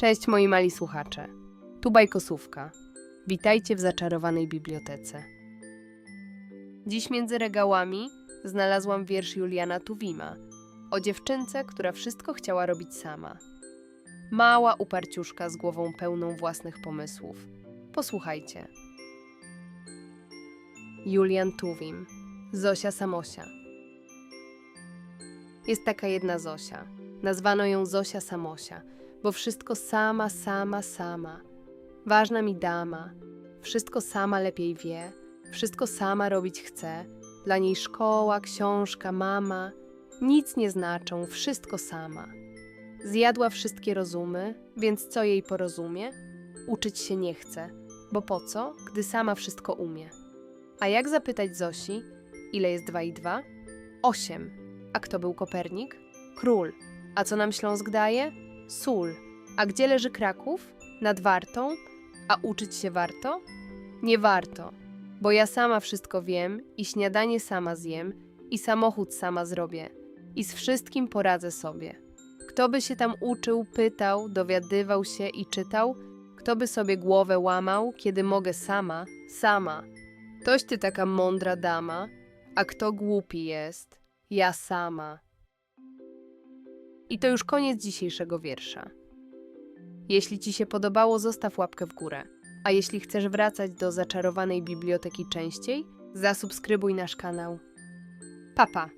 Cześć moi mali słuchacze. Tu bajkosówka. Witajcie w zaczarowanej bibliotece. Dziś między regałami znalazłam wiersz Juliana Tuwima o dziewczynce, która wszystko chciała robić sama. Mała uparciuszka z głową pełną własnych pomysłów. Posłuchajcie. Julian Tuwim. Zosia Samosia. Jest taka jedna Zosia. Nazwano ją Zosia Samosia, bo wszystko sama, sama, sama. Ważna mi dama, wszystko sama lepiej wie, wszystko sama robić chce. Dla niej szkoła, książka, mama nic nie znaczą, wszystko sama. Zjadła wszystkie rozumy, więc co jej porozumie? Uczyć się nie chce, bo po co, gdy sama wszystko umie? A jak zapytać Zosi, ile jest dwa i dwa? Osiem. A kto był Kopernik? Król. A co nam Śląsk daje? Sól. A gdzie leży Kraków? Nad Wartą. A uczyć się warto? Nie warto, bo ja sama wszystko wiem i śniadanie sama zjem i samochód sama zrobię i z wszystkim poradzę sobie. Kto by się tam uczył, pytał, dowiadywał się i czytał, kto by sobie głowę łamał, kiedy mogę sama, sama. Toś ty taka mądra dama, a kto głupi jest? Ja sama. I to już koniec dzisiejszego wiersza. Jeśli Ci się podobało, zostaw łapkę w górę. A jeśli chcesz wracać do zaczarowanej biblioteki częściej, zasubskrybuj nasz kanał. Papa.